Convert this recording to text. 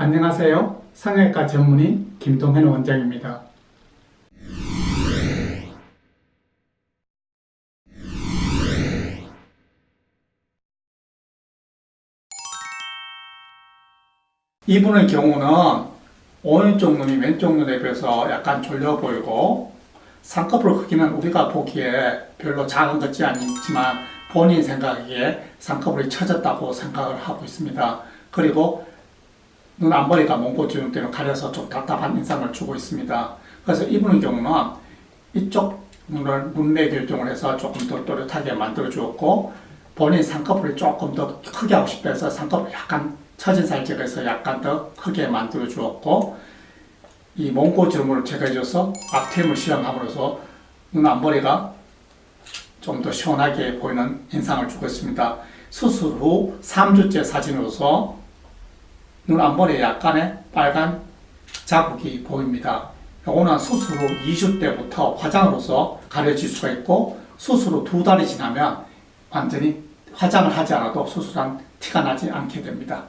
안녕하세요. 성형외과 전문의 김동현 원장입니다. 이분의 경우는 오른쪽 눈이 왼쪽 눈에 비해서 약간 졸려 보이고 쌍꺼풀 크기는 우리가 보기에 별로 작은 것이 아니지만 본인 생각에 쌍꺼풀이 처졌다고 생각을 하고 있습니다. 그리고 눈 앞머리가 몽고주름 때문에 가려서 좀 답답한 인상을 주고 있습니다. 그래서 이분의 경우는 이쪽 눈을 문매 결정을 해서 조금 더 또렷하게 만들어 주었고 본인 쌍꺼풀이 조금 더 크게 하고 싶어 해서 쌍꺼풀 약간 처진 살짝에서 약간 더 크게 만들어 주었고 이 몽고주름을 제거해줘서 앞팀을 시험함으로써 눈 앞머리가 좀 더 시원하게 보이는 인상을 주고 있습니다. 수술 후 3주째 사진으로서 눈 앞머리에 약간의 빨간 자국이 보입니다. 요거는 수술 후 2주 때부터 화장으로서 가려질 수가 있고 수술 후 두 달이 지나면 완전히 화장을 하지 않아도 수술한 티가 나지 않게 됩니다.